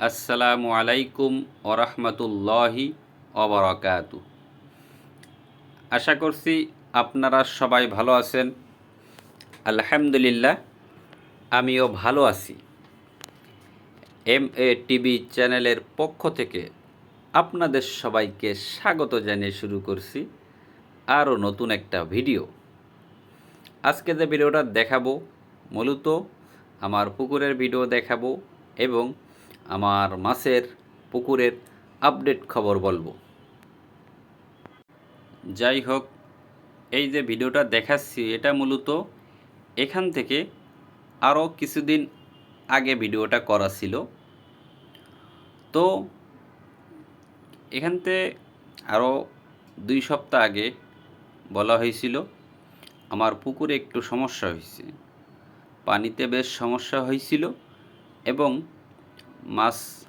আসসালামু আলাইকুম ওরহমতুল্লাহি অবরাকাতু আশা করছি আপনারা সবাই ভালো আছেন। আলহামদুলিল্লাহ, আমিও ভালো আছি। এম এ টিভি চ্যানেলের পক্ষ থেকে আপনাদের সবাইকে স্বাগত জানিয়ে শুরু করছি আরও নতুন একটা ভিডিও। আজকে যে ভিডিওটা দেখাবো, মূলত আমার পুকুরের ভিডিও দেখাবো এবং আমার মাছের পুকুরের আপডেট খবর বলব। যাই হোক, এই যে ভিডিওটা দেখাচ্ছি, এটা মূলত এখান থেকে আরও কিছুদিন আগে ভিডিওটা করা ছিল। তো এখানতে আরও দুই সপ্তাহ আগে বলা হয়েছিল, আমার পুকুরে একটু সমস্যা হয়েছে। পানিতে বেশ সমস্যা হয়েছিল এবং মাছ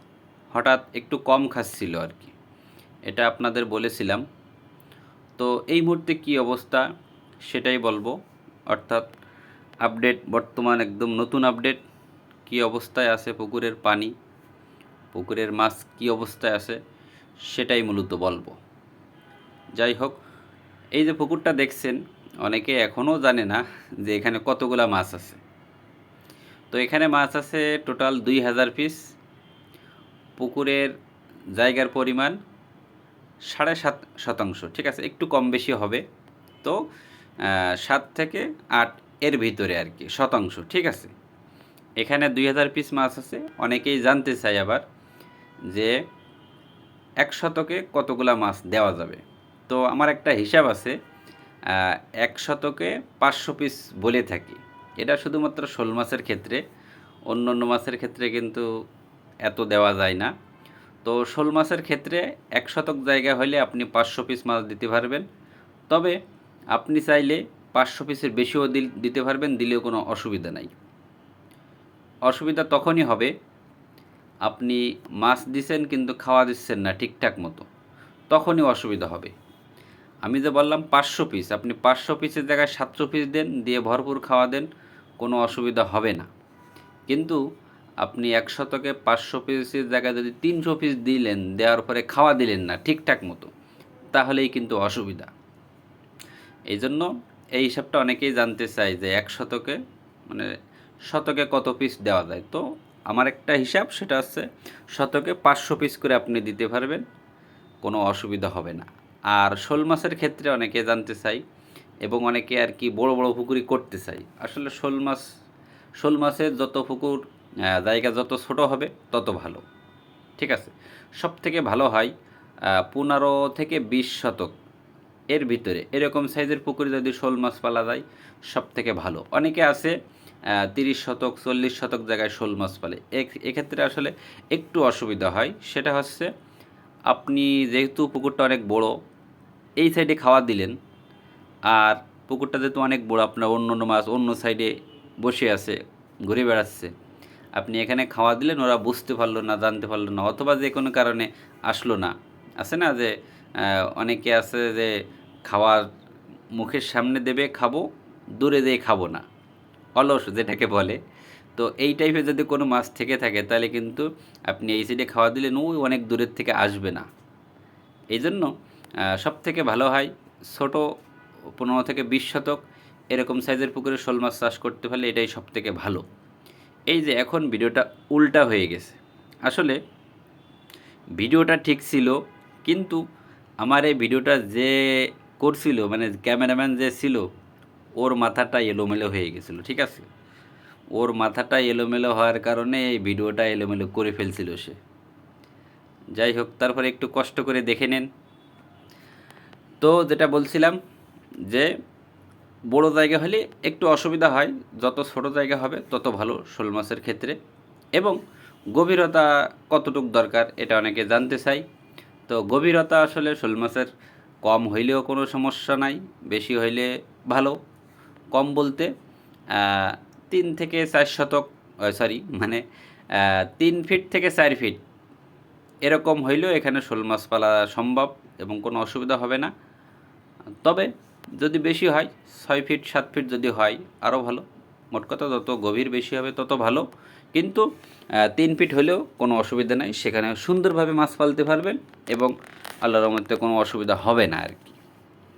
হঠাৎ একটু কম খাচ্ছিল আর কি। এটা আপনাদের বলেছিলাম। তো এই মুহূর্তে কি অবস্থা সেটাই বলব। অর্থাৎ আপডেট বর্তমান একদম নতুন আপডেট। কি অবস্থায় আছে পুকুরের পানি? পুকুরের মাছ কি অবস্থায় আছে সেটাই মূলত বলব। যাই হোক, এই যে পুকুরটা দেখছেন, অনেকে এখনও জানে না যে এখানে কতগুলা মাছ আছে। তো এখানে মাছ আছে টোটাল দুই হাজার পিস। পুকুরের জায়গার পরিমাণ সাড়ে সাত শতাংশ, ঠিক আছে? একটু কম বেশি হবে। তো সাত থেকে আট এর ভিতরে আর কি, শতাংশ, ঠিক আছে? এখানে দুই হাজার পিস মাছ আছে। অনেকেই জানতে চাই আবার যে এক শতকে কতগুলা মাছ দেওয়া যাবে। তো, আমার একটা হিসাব আছে এক শতকে পাঁচশো পিস বলে থাকি। এটা শুধুমাত্র শোল মাছের ক্ষেত্রে অন্য অন্য মাছের ক্ষেত্রে কিন্তু এত দেওয়া যায় না। তো শোল মাছের ক্ষেত্রে এক শতক জায়গা হলে আপনি পাঁচশো পিস মাছ দিতে পারবেন। তবে আপনি চাইলে পাঁচশো পিসের বেশিও দিতে পারবেন, দিলেও কোনো অসুবিধা নাই। অসুবিধা তখনই হবে, আপনি মাছ দিচ্ছেন কিন্তু খাওয়া দিচ্ছেন না ঠিকঠাক মতো, তখনই অসুবিধা হবে। আমি যে বললাম পাঁচশো পিস আপনি পাঁচশো পিসের জায়গায় সাতশো পিস দেন, দিয়ে ভরপুর খাওয়া দেন, কোনো অসুবিধা হবে না। কিন্তু আপনি এক শতকে পাঁচশো পিসের জায়গায় যদি তিনশো পিস দিলেন, দেওয়ার পরে খাওয়া দিলেন না ঠিকঠাক মতো, তাহলেই কিন্তু অসুবিধা। এই জন্য এই হিসাবটা অনেকেই জানতে চায় যে এক শতকে মানে শতকে কত পিস দেওয়া যায়। তো আমার একটা হিসাব, সেটা হচ্ছে শতকে পাঁচশো পিস করে আপনি দিতে পারবেন, কোনো অসুবিধা হবে না। আর শোল মাছের ক্ষেত্রে অনেকে জানতে চাই এবং অনেকে আর কি বড় বড় পুকুরি করতে চাই আসলে শোল মাছ, শোল মাছের যত পুকুর জায়গা যত ছোট হবে তত ভালো। ঠিক আছে? সব থেকে ভালো হয় পনেরো থেকে বিশ শতক। এর ভিতরে এরকম সাইজের পুকুরে যদি শোল মাছ পালা যায় সব থেকে ভালো। অনেকে আছে তিরিশ শতক, চল্লিশ শতক জায়গায় শোল মাছ পালে। এক্ষেত্রে আসলে একটু অসুবিধা হয়। সেটা হচ্ছে, আপনি যেহেতু পুকুরটা অনেক বড়, এই সাইডে খাওয়া দিলেন, আর পুকুরটা যেহেতু অনেক বড়, আপনার অন্য অন্য মাছ অন্য সাইডে বসে আছে, ঘুরে বেড়াচ্ছে আপনি এখানে খাওয়া দিলেন, ওরা বুঝতে পারল না, জানতে পারল না, অথবা যে কোনো কারণে আসলো না। আছে না যে অনেকে আছে যে খাওয়ার মুখের সামনে দেবে, খাব, দূরে যেয়ে খাব না। অলস যেটাকে বলে। তো এই টাইপের যদি কোনো মাছ থেকে থাকে, তাহলে কিন্তু আপনি এই সাইডে খাওয়া দিলেন ওই অনেক দূরের থেকে আসবে না। এই জন্য সব থেকে ভালো হয় ছোটো, পনেরো থেকে বিশ শতক, এরকম সাইজের পুকুরে শোল মাছ চাষ করতে পারলে এটাই সব থেকে ভালো। এই যে এখন ভিডিওটা উল্টা হয়ে গেছে। আসলে ভিডিওটা ঠিক ছিল, কিন্তু আমার এই ভিডিওটা যে করছিল মানে ক্যামেরাম্যান যে ছিল, ওর মাথাটা এলোমেলো হয়ে গেছিল, ঠিক আছে? ওর মাথাটা এলোমেলো হওয়ার কারণে এই ভিডিওটা এলোমেলো করে ফেলছিল সে। যাই হোক, তারপরে একটু কষ্ট করে দেখে নেন। তো যেটা বলছিলাম যে বড় জায়গা হলে একটু অসুবিধা হয়। যত ছোট জায়গা হবে, তত ভালো শোল মাছের ক্ষেত্রে। এবং গভীরতা কতটুক দরকার, এটা অনেকে জানতে চাই তো গভীরতা আসলে শোল মাছের কম হইলেও কোনো সমস্যা নাই, বেশি হইলে ভালো। কম বলতে তিন থেকে চার শতক সরি মানে তিন ফিট থেকে চার ফিট এরকম হইলেও এখানে শোল মাছ পালা সম্ভব এবং কোনো অসুবিধা হবে না। তবে যদি বেশি হয়, ছয় ফিট, সাত ফিট যদি হয়, আরও ভালো। মোট কথা যত গভীর বেশি হবে, তত ভালো। কিন্তু তিন ফিট হলেও কোনো অসুবিধা নাই। সেখানে সুন্দরভাবে মাছ পালতে পারবেন এবং আল্লাহর রহমতে কোনো অসুবিধা হবে না আর কি।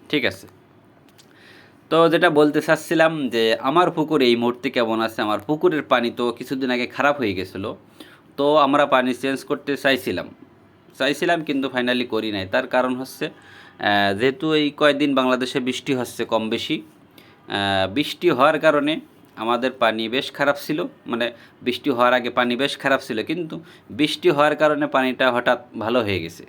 ঠিক আছে? তো যেটা বলতে চাচ্ছিলাম যে, আমার পুকুর এই মুহূর্তে কেমন আছে? আমার পুকুরের পানি তো কিছুদিন আগে খারাপ হয়ে গেছিল। তো আমরা পানি চেঞ্জ করতে চাইছিলাম। চাইছিলাম কিন্তু ফাইনালি করি নাই। তার কারণ হচ্ছে যেহেতু এই কয়েকদিন বাংলাদেশে বৃষ্টি হচ্ছে কম বেশি বৃষ্টি হওয়ার কারণে আমাদের পানি বেশ খারাপ ছিল। মানে বৃষ্টি হওয়ার আগে পানি বেশ খারাপ ছিল, কিন্তু বৃষ্টি হওয়ার কারণে পানিটা হঠাৎ ভালো হয়ে গেছে।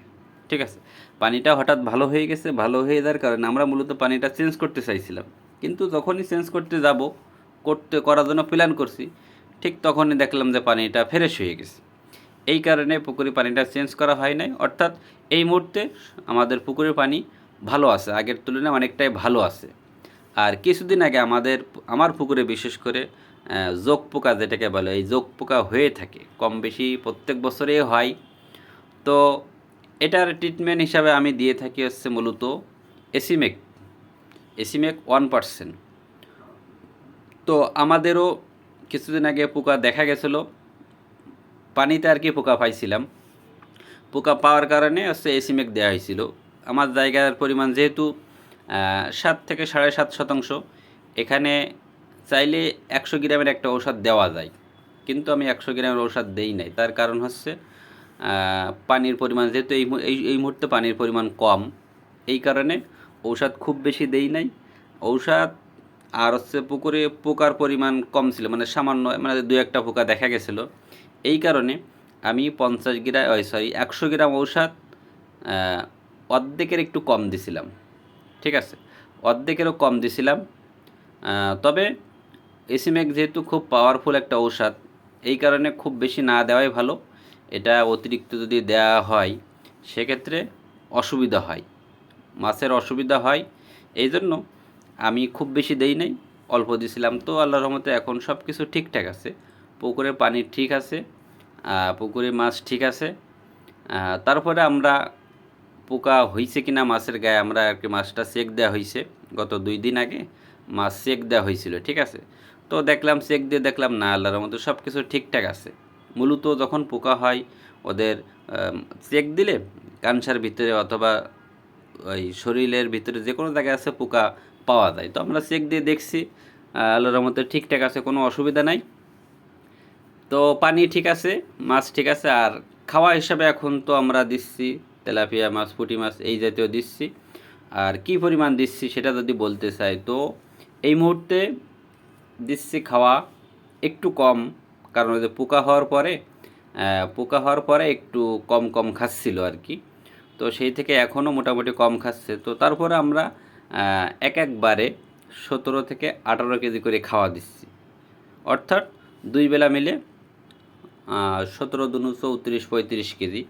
ঠিক আছে? পানিটা হঠাৎ ভালো হয়ে গেছে, ভালো হয়ে যাওয়ার কারণে আমরা মূলত পানিটা চেঞ্জ করতে চাইছিলাম। কিন্তু যখনই চেঞ্জ করতে যাব, করতে, করার জন্য প্ল্যান করছি, ঠিক তখনই দেখলাম যে পানিটা ফ্রেশ হয়ে গেছে। এই কারণে পুকুরের পানিটা চেঞ্জ করা হয় নাই। অর্থাৎ এই মুহূর্তে আমাদের পুকুরের পানি ভালো আছে, আগের তুলনায় অনেকটাই ভালো আছে। আর কিছুদিন আগে আমাদের আমার পুকুরে বিশেষ করে যোগ পোকা যেটাকে বলে, এই যোগ পোকা হয়ে থাকে, কম বেশি প্রত্যেক বছরে হয়। তো এটার ট্রিটমেন্ট হিসাবে আমি দিয়ে থাকি হচ্ছে মূলত এসিমেক এসিমেক ওয়ান পার্সেন্ট। তো আমাদেরও কিছুদিন আগে পোকা দেখা গেছিল। পানিতে আর কি পোকা পাইছিলাম। পোকা পাওয়ার কারণে হচ্ছে এসিমেক দেওয়া হয়েছিল আমার জায়গার পরিমাণ যেহেতু সাত থেকে সাড়ে সাত শতাংশ, এখানে চাইলে একশো গ্রামের একটা ঔষধ দেওয়া যায়। কিন্তু আমি একশো গ্রামের ঔষধ দেই নাই। তার কারণ হচ্ছে পানির পরিমাণ যেহেতু এই এই এই মুহূর্তে পানির পরিমাণ কম, এই কারণে ঔষধ খুব বেশি দেই নাই। ঔষধ আর হচ্ছে পুকুরে পোকার পরিমাণ কম ছিল। মানে সামান্য মানে দু একটা পোকা দেখা গেছিল। এই কারণে আমি পঞ্চাশ গ্রাম ওই সরি একশো গ্রাম ঔষধ অর্ধেকের একটু কম দিছিলাম। ঠিক আছে? অর্ধেকেরও কম দিছিলাম। তবে এসিমেক যেহেতু খুব পাওয়ারফুল একটা ঔষধ, এই কারণে খুব বেশি না দেওয়াই ভালো। এটা অতিরিক্ত যদি দেওয়া হয়, সেক্ষেত্রে অসুবিধা হয়। মাছের অসুবিধা হয়। এই জন্য আমি খুব বেশি দেই নাই। অল্প দিছিলাম তো, আল্লাহর রহমতে এখন সব কিছু ঠিকঠাক আছে। পুকুরে পানি ঠিক আছে পুকুরে মাছ ঠিক আছে তারপরে আমরা পোকা হয়েছে কিনা মাছের গায়ে আমরা আর কি মাছটা চেক দেওয়া হয়েছে গত দুই দিন আগে মাছ চেক দেওয়া হয়েছিল ঠিক আছে। তো দেখলাম, চেক দিয়ে দেখলাম, না, আল্লাহর মতো সব কিছু ঠিকঠাক আছে। মূলত যখন পোকা হয়, ওদের চেক দিলে কানসার ভিতরে অথবা ওই শরীরের ভিতরে যে কোনো জায়গায় আছে পোকা পাওয়া যায়। তো আমরা চেক দিয়ে দেখছি আল্লাহর রহমতে ঠিকঠাক আছে, কোনো অসুবিধা নাই। তো পানি ঠিক আছে, মাছ ঠিক আছে, আর খাওয়া হিসাবে এখন তো আমরা দিচ্ছি তেলাপিয়া মাছ, পুঁটি মাছ এই জাতীয় দিচ্ছি। আর কি পরিমাণ দিচ্ছি সেটা যদি বলতে চাই, তো এই মুহূর্তে দিচ্ছি খাওয়া একটু কম, কারণ ওই যে পোকা হওয়ার পরে পোকা হওয়ার পরে একটু কম কম খাচ্ছিল আর কি। তো সেই থেকে এখনও মোটামুটি কম খাচ্ছে। তো তারপরে আমরা এক একবারে সতেরো থেকে আঠারো কেজি করে খাওয়া দিচ্ছি। অর্থাৎ দুই বেলা মিলে সতেরো দুনু চৌত্রিশ পঁয়ত্রিশ কেজি,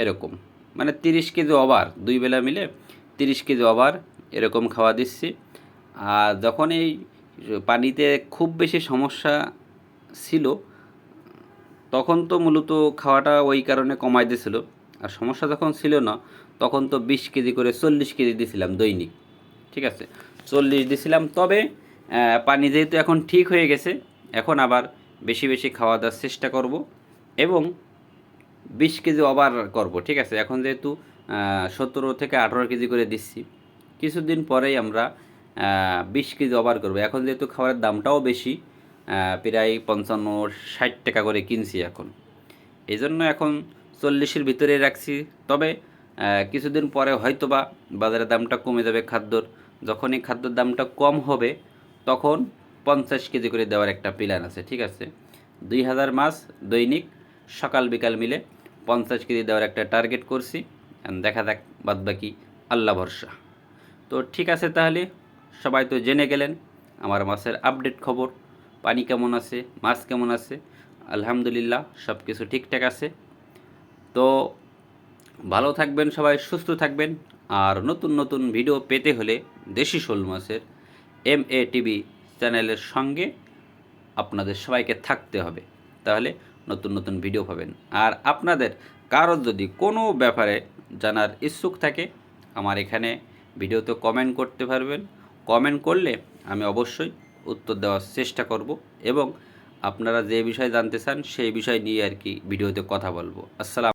এরকম। মানে তিরিশ কেজি ওভার, দুই বেলা মিলে তিরিশ কেজি ওভার এরকম খাওয়া দিচ্ছি। আর যখন এই পানিতে খুব বেশি সমস্যা ছিল, তখন তো মূলত খাওয়াটা ওই কারণে কমাই দিয়েছিল। আর সমস্যা যখন ছিল না, তখন তো বিশ কেজি করে চল্লিশ কেজি দিয়েছিলাম দৈনিক। ঠিক আছে? চল্লিশ দিছিলাম, তবে পানি যেহেতু এখন ঠিক হয়ে গেছে, এখন আবার বেশি বেশি খাওয়া দাওয়ার চেষ্টা করব। এবং বিশ কেজি ওভার করব, ঠিক আছে? এখন যেহেতু সতেরো থেকে আঠেরো কেজি করে দিচ্ছি, কিছুদিন পরেই আমরা বিশ কেজি ওভার করব। এখন যেহেতু খাবারের দামটাও বেশি প্রায় পঞ্চান্ন ষাট টাকা করে কিনছি এখন। এই জন্য এখন চল্লিশের ভিতরে রাখছি। তবে কিছুদিন পরে হয়তোবা বাজারের দামটা কমে যাবে খাদ্যর। যখনই খাদ্যর দামটা কম হবে, তখন পঞ্চাশ কেজি করে দেওয়ার একটা প্ল্যান আছে, ঠিক আছে? দুই হাজার মাছ দৈনিক সকাল বিকাল মিলে পঞ্চাশ কেজি দেওয়ার একটা টার্গেট করছি। দেখা যাক বাদবাকি আল্লাহ ভরসা। তো ঠিক আছে তাহলে, সবাই তো জেনে গেলেন আমার মাছের আপডেট খবর। পানি কেমন আছে, মাছ কেমন আছে? আলহামদুলিল্লাহ সব কিছু ঠিকঠাক আছে। তো ভালো থাকবেন সবাই, সুস্থ থাকবেন। আর নতুন নতুন ভিডিও পেতে হলে দেশি শোল মাছের এম এ টিভি চ্যানেলের সঙ্গে আপনাদের সবাইকে থাকতে হবে। তাহলে নতুন নতুন ভিডিও পাবেন। আর আপনাদের কারোর যদি কোনো ব্যাপারে জানার ইচ্ছুক থাকে, আমার এখানে ভিডিওতে কমেন্ট করতে পারবেন। কমেন্ট করলে আমি অবশ্যই উত্তর দেওয়ার চেষ্টা করব এবং আপনারা যে বিষয় জানতে চান, সেই বিষয় নিয়ে আর কি ভিডিওতে কথা বলব। আসসালাম